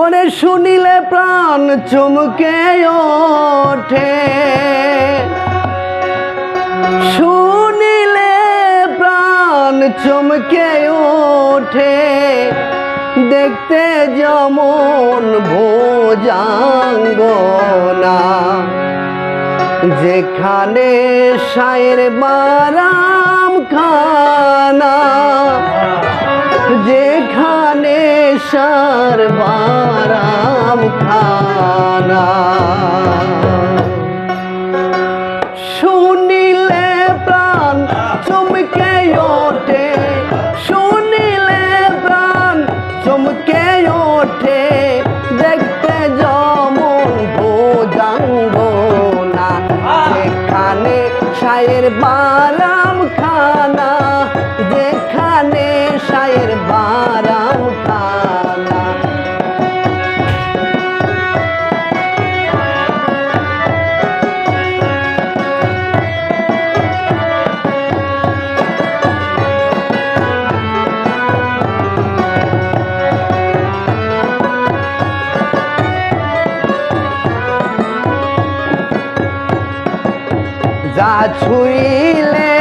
ওরে শুনিলে প্রাণ চমকে ওঠে। শুনিলে প্রাণ চমকে ওঠে। দেখতে যেমন ভোজাঙ্গনা। যেখানে শায়ের বারাম খানা যেখানে সার বারাম খানা। শুনিলে প্রাণ চমকে ওঠে, শুনিলে প্রাণ চমকে ওঠে। দেখতে যেমন ভোজাঙ্গ না যেখানে শায়ের বারাম খানা। যা ছুইলে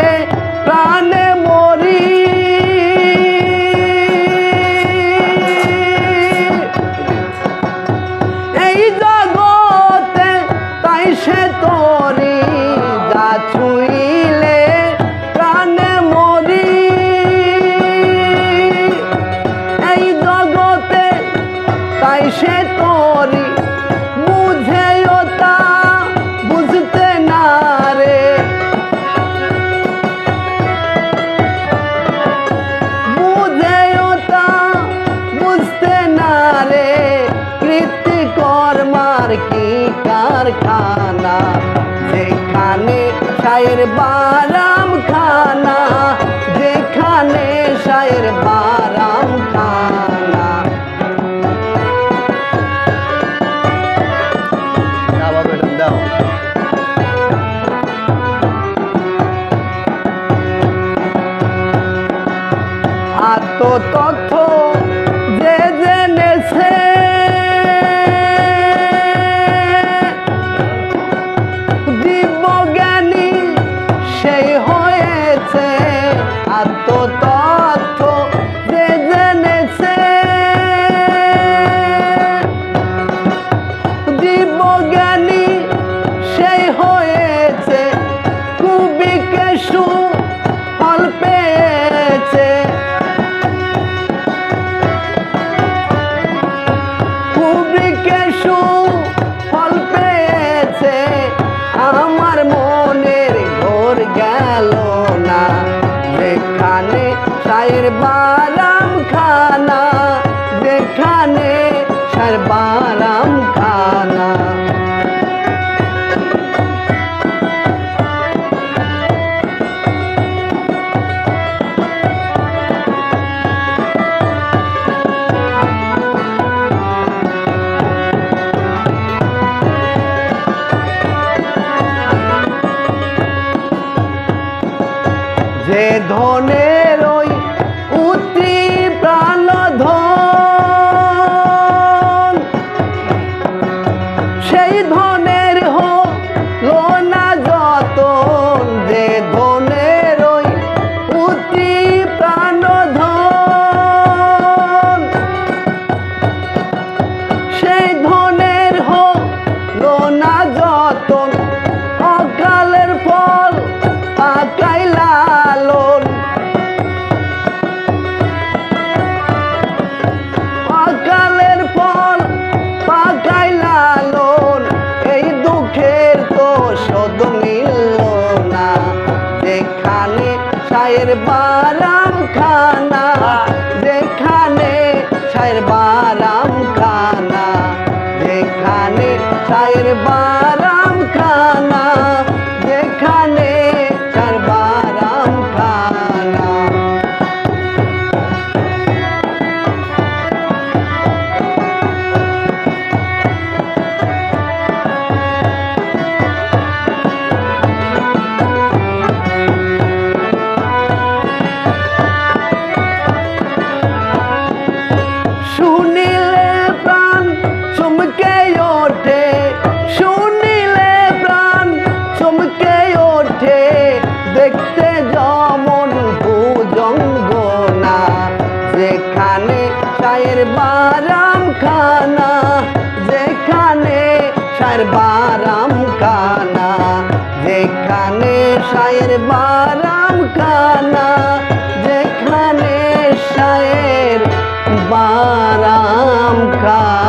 তো শায়ের বারাম খানা। যে ধনের সেই ধনে বারামখানা। যেখানে চায়ের বার বারাম খানা যেখানে সায়ের খানা যেখানে সায়ের বারাম খানা যেখানে সায়ের বারাম খানা